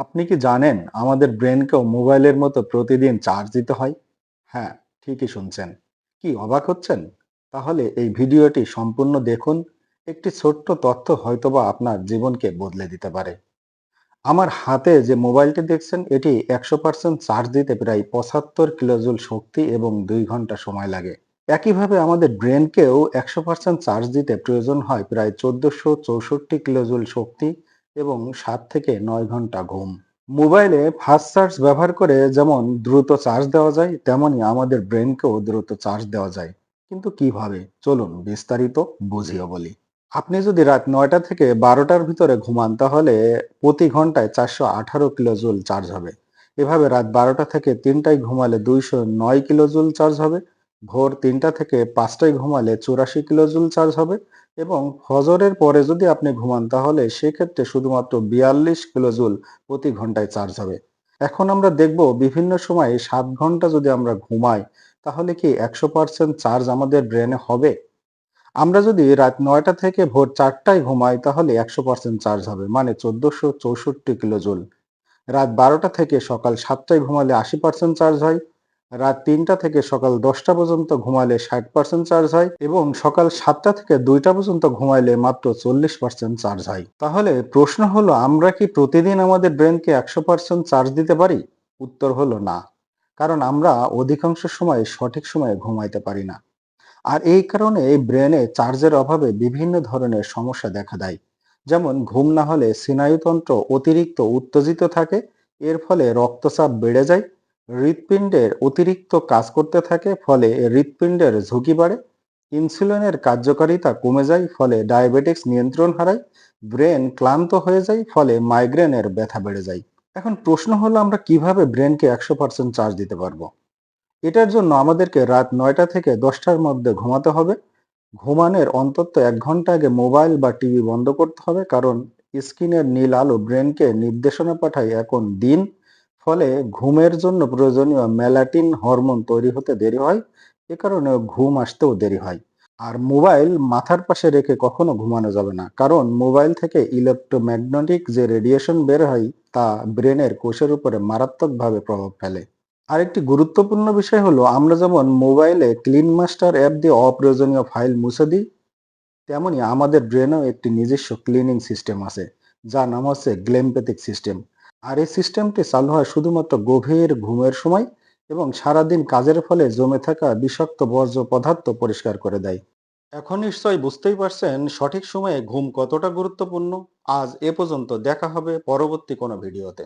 আপনি কি জানেন আমাদের ব্রেনকেও মোবাইলের মতো প্রতিদিন চার্জ দিতে হয়? হ্যাঁ ঠিকই শুনছেন। কি অবাক হচ্ছেন? তাহলে এই ভিডিওটি সম্পূর্ণ দেখুন। একটি ছোট্ট তথ্য হয়তোবা আপনার জীবনকে বদলে দিতে পারে। আমার হাতে যে মোবাইলটি দেখছেন, এটি একশো পার্সেন্ট চার্জ দিতে প্রায় পঁচাত্তর কিলোজুল শক্তি এবং দুই ঘণ্টা সময় লাগে। একইভাবে আমাদের ব্রেনকেও একশো পার্সেন্ট চার্জ দিতে প্রয়োজন হয় প্রায় চোদ্দশো চৌষট্টি কিলোজুল শক্তি এবং সাত থেকে নয় ঘণ্টা ঘুম। মোবাইলে ফাস্ট চার্জ ব্যবহার করে যেমন দ্রুত চার্জ দেওয়া যায় তেমনই আমাদের ব্রেনকেও দ্রুত চার্জ দেওয়া যায়। কিন্তু কীভাবে? চলুন বিস্তারিত বুঝিয়ে বলি। আপনি যদি রাত নয়টা থেকে বারোটার ভিতরে ঘুমান, তাহলে প্রতি ঘন্টায় চারশো আঠারো কিলোজুল চার্জ হবে। এভাবে রাত বারোটা থেকে তিনটায় ঘুমালে দুইশো নয় কিলোজুল চার্জ হবে। ভোর তিনটা থেকে পাঁচটায় ঘুমালে চুরাশি কিলোজুল চার্জ হবে এবং ফজরের পরে যদি আপনি ঘুমান তাহলে সেক্ষেত্রে শুধুমাত্র বিয়াল্লিশ কিলোজুল প্রতি ঘন্টায় চার্জ হবে। এখন আমরা দেখব বিভিন্ন সময়ে সাত ঘণ্টা যদি আমরা ঘুমাই তাহলে কি একশো পার্সেন্ট চার্জ আমাদের ব্রেনে হবে? আমরা যদি রাত নয়টা থেকে ভোর চারটায় ঘুমাই তাহলে একশো পার্সেন্ট চার্জ হবে মানে চোদ্দশো চৌষট্টি কিলোজুল রাত বারোটা থেকে সকাল সাতটায় ঘুমালে আশি পার্সেন্ট চার্জ হয় রাত তিনটা থেকে সকাল দশটা পর্যন্ত ঘুমালে ষাট পার্সেন্ট চার্জ হয় এবং সকাল সাতটা থেকে দুইটা পর্যন্ত ঘুমাইলে মাত্র চল্লিশ পার্সেন্ট চার্জ হয়। তাহলে প্রশ্ন হলো, আমরা কি প্রতিদিন আমাদের ব্রেনকে একশো পার্সেন্ট চার্জ দিতে পারি? উত্তর হলো না, কারণ আমরা অধিকাংশ সময় সঠিক সময়ে ঘুমাইতে পারি না। আর এই কারণে এই ব্রেনে চার্জের অভাবে বিভিন্ন ধরনের সমস্যা দেখা দেয়। যেমন ঘুম না হলে স্নায়ুতন্ত্র অতিরিক্ত উত্তেজিত থাকে, এর ফলে রক্তচাপ বেড়ে যায় হৃৎপিণ্ডের অতিরিক্ত কাজ করতে থাকে, ফলে হৃৎপিণ্ডের ঝুঁকি বাড়ে। ইনসুলিনের কার্যকারিতা কমে যায়, ফলে ডায়াবেটিক্স নিয়ন্ত্রণ হারায়, ব্রেন ক্লান্ত হয়ে যায়, ফলে মাইগ্রেনের ব্যথা বেড়ে যায়। এখন প্রশ্ন হলো, আমরা কীভাবে ব্রেনকে একশো পার্সেন্ট চার্জ দিতে পারব? এটার জন্য আমাদেরকে রাত নয়টা থেকে দশটার মধ্যে ঘুমাতে হবে। ঘুমানোর অন্তত এক ঘণ্টা আগে মোবাইল বা টিভি বন্ধ করতে হবে, কারণ স্ক্রিনের নীল আলো ব্রেনকে নির্দেশনা পাঠায় এখন দিন। ফলে ঘুমের জন্য প্রয়োজনীয় মেলাটিন হরমোন তৈরি হতে দেরি হয়, এ কারণে ঘুম আসতেও দেরি হয়। আর মোবাইল মাথার পাশে রেখে কখনো ঘুমানো যাবে না, কারণ মোবাইল থেকে ইলেকট্রোম্যাগনেটিক যে রেডিয়েশন বের হয়, তা ব্রেনের কোষের উপরে মারাত্মকভাবে প্রভাব ফেলে। আরেকটি গুরুত্বপূর্ণ বিষয় হলো, আমরা যেমন মোবাইলে ক্লিন মাস্টার অ্যাপ দিয়ে অপ্রয়োজনীয় ফাইল মুছে দিই, তেমনি আমাদের ব্রেনেও একটি নিজস্ব ক্লিনিং সিস্টেম আছে, যার নাম হচ্ছে গ্লেমপ্যাথিক সিস্টেম। আর এই সিস্টেমটি চালু হয় শুধুমাত্র গভীর ঘুমের সময় এবং সারাদিন কাজের ফলে জমে থাকা বিষাক্ত বর্জ্য পদার্থ পরিষ্কার করে দেয়। এখন নিশ্চয়ই বুঝতেই পারছেন সঠিক সময়ে ঘুম কতটা গুরুত্বপূর্ণ। আজ এ পর্যন্ত দেখা হবে পরবর্তী কোনো ভিডিওতে।